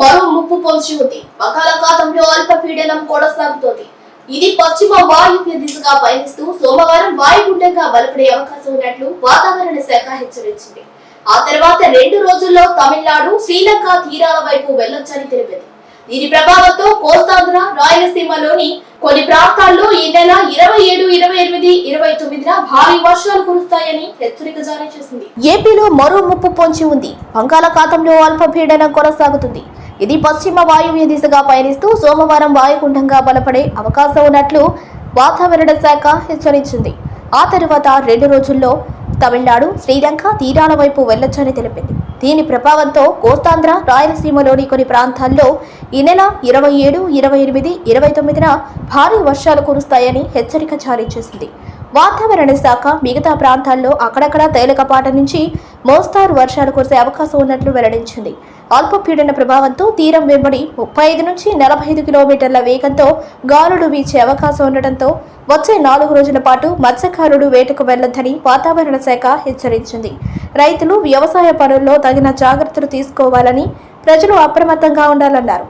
మరో ముప్పు పొంచి ఉంది. బంగాళాఖాతంలో అల్పపీడనం కొనసాగుతోంది ఇది పశ్చిమ వాయువ్య దిశగా పయనిస్తూ సోమవారం వాయుగుండంగా బలపడే అవకాశం ఉన్నట్లు వాతావరణ శాఖ హెచ్చరించింది. ఆ తర్వాత రెండు రోజుల్లో తమిళనాడు శ్రీలంక తీరాల వైపు వెళ్ళొచ్చని తెలిపింది. దీని ప్రభావంతో కోస్తాంధ్ర రాయలసీమలోని కొన్ని ప్రాంతాల్లో ఈ నెల ఇరవై ఏడు ఇరవై ఎనిమిది ఇరవై తొమ్మిదిన భారీ వర్షాలు కురుస్తాయని హెచ్చరిక జారీ చేసింది. ఏపీలో మరో ముప్పు పొంచి ఉంది. బంగాళాఖాతంలో అల్పపీడనం కొనసాగుతుంది. ఇది పశ్చిమ వాయువ్య దిశగా పయనిస్తూ సోమవారం వాయుగుండంగా బలపడే అవకాశం ఉన్నట్లు వాతావరణ శాఖ హెచ్చరించింది. ఆ తర్వాత రెండు రోజుల్లో తమిళనాడు శ్రీలంక తీరాల వైపు వెళ్ళొచ్చని తెలిపింది. దీని ప్రభావంతో కోస్తాంధ్ర రాయలసీమలోని కొన్ని ప్రాంతాల్లో ఈ నెల ఇరవై ఏడు ఇరవై ఎనిమిది ఇరవై తొమ్మిదిన భారీ వర్షాలు కురుస్తాయని హెచ్చరిక జారీ చేసింది. వాతావరణ శాఖ మిగతా ప్రాంతాల్లో అక్కడక్కడ తేలికపాటి నుంచి మోస్తారు వర్షాలు కురిసే అవకాశం ఉన్నట్లు వెల్లడించింది. అల్పపీడన ప్రభావంతో తీరం వెంబడి ముప్పై ఐదు నుంచి నలభై ఐదు కిలోమీటర్ల వేగంతో గాలులు వీచే అవకాశం ఉండటంతో వచ్చే నాలుగు రోజుల పాటు మత్స్యకారులు వేటకు వెళ్ళొద్దని వాతావరణ శాఖ హెచ్చరించింది. రైతులు వ్యవసాయ పనుల్లో తగిన జాగ్రత్తలు తీసుకోవాలని ప్రజలు అప్రమత్తంగా ఉండాలన్నారు.